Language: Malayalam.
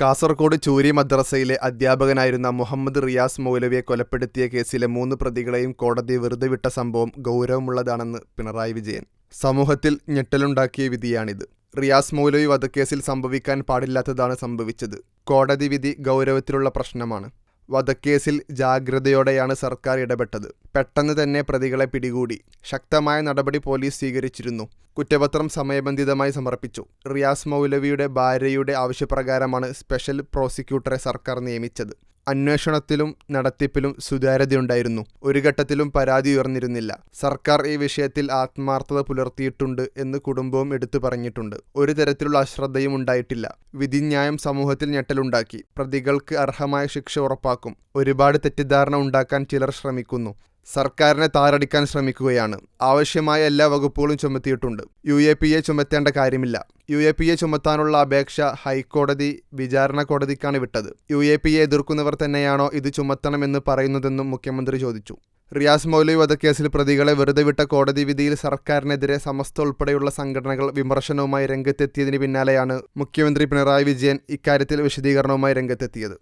കാസർഗോഡ് ചൂരി മദ്രസയിലെ അധ്യാപകനായിരുന്ന മുഹമ്മദ് റിയാസ് മൗലവിയെ കൊലപ്പെടുത്തിയ കേസിലെ മൂന്ന് പ്രതികളെയും കോടതി വെറുതെ വിട്ട സംഭവം ഗൗരവമുള്ളതാണെന്ന് പിണറായി വിജയൻ. സമൂഹത്തിൽ ഞെട്ടലുണ്ടാക്കിയ വിധിയാണിത്. റിയാസ് മൗലവി വധക്കേസിൽ സംഭവിക്കാൻ പാടില്ലാത്തതാണ് സംഭവിച്ചത്. കോടതി വിധി ഗൗരവത്തിലുള്ള പ്രശ്നമാണ്. വധക്കേസിൽ ജാഗ്രതയോടെയാണ് സർക്കാർ ഇടപെട്ടത്. പെട്ടെന്ന് തന്നെ പ്രതികളെ പിടികൂടി. ശക്തമായ നടപടി പോലീസ് സ്വീകരിച്ചിരുന്നു. കുറ്റപത്രം സമയബന്ധിതമായി സമർപ്പിച്ചു. റിയാസ് മൗലവിയുടെ ഭാര്യയുടെ ആവശ്യപ്രകാരമാണ് സ്പെഷ്യൽ പ്രോസിക്യൂട്ടറെ സർക്കാർ നിയമിച്ചത്. അന്വേഷണത്തിലും നടത്തിപ്പിലും സുതാര്യതയുണ്ടായിരുന്നു. ഒരു ഘട്ടത്തിലും പരാതി ഉയർന്നിരുന്നില്ല. സർക്കാർ ഈ വിഷയത്തിൽ ആത്മാർത്ഥത പുലർത്തിയിട്ടുണ്ട് എന്ന് കുടുംബവും എടുത്തു പറഞ്ഞിട്ടുണ്ട്. ഒരു തരത്തിലുള്ള അശ്രദ്ധയും ഉണ്ടായിട്ടില്ല. വിധിന്യായം സമൂഹത്തിൽ ഞെട്ടലുണ്ടാക്കി. പ്രതികൾക്ക് അർഹമായ ശിക്ഷ ഉറപ്പാക്കും. ഒരുപാട് തെറ്റിദ്ധാരണ ഉണ്ടാക്കാൻ ചിലർ ശ്രമിക്കുന്നു. സർക്കാരിനെ താറടിക്കാൻ ശ്രമിക്കുകയാണ്. ആവശ്യമായ എല്ലാ വകുപ്പുകളും ചുമത്തിയിട്ടുണ്ട്. യു എ പി എ ചുമത്തേണ്ട കാര്യമില്ല. യു എ പി എ ചുമത്താനുള്ള അപേക്ഷ ഹൈക്കോടതി വിചാരണ കോടതിക്കാണ് വിട്ടത്. യു എ പി എ എതിർക്കുന്നവർ തന്നെയാണോ ഇത് ചുമത്തണമെന്ന് പറയുന്നതെന്നും മുഖ്യമന്ത്രി ചോദിച്ചു. റിയാസ് മൗലവി വധക്കേസിൽ പ്രതികളെ വെറുതെ വിട്ട കോടതി വിധിയിൽ സർക്കാരിനെതിരെ സമസ്ത ഉൾപ്പെടെയുള്ള സംഘടനകൾ വിമർശനവുമായി രംഗത്തെത്തിയതിന് പിന്നാലെയാണ് മുഖ്യമന്ത്രി പിണറായി വിജയൻ ഇക്കാര്യത്തിൽ വിശദീകരണവുമായി രംഗത്തെത്തിയത്.